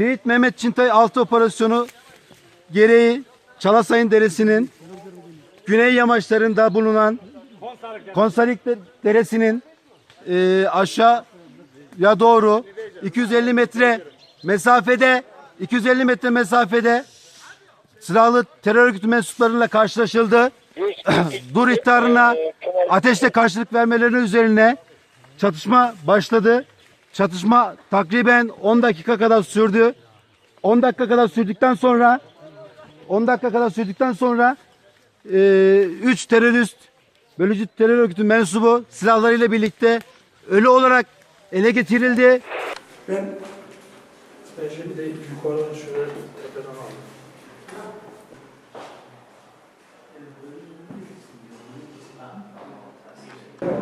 Şehit Mehmet Çintay altı operasyonu gereği Çalasayın Deresi'nin güney yamaçlarında bulunan Konsalik Deresi'nin e, aşağıya doğru 250 metre mesafede 250 metre mesafede silahlı terör örgütü mensuplarıyla karşılaşıldı. Dur ihtarına ateşle karşılık vermelerine üzerine çatışma başladı. Çatışma takriben 10 dakika kadar sürdü. 10 dakika kadar sürdükten sonra 10 dakika kadar sürdükten sonra 3 e, terörist bölücü terör örgütü mensubu silahlarıyla birlikte ölü olarak ele getirildi. Ben, ben şimdi yukarıdan şöyle tepeden aldım. Thank you.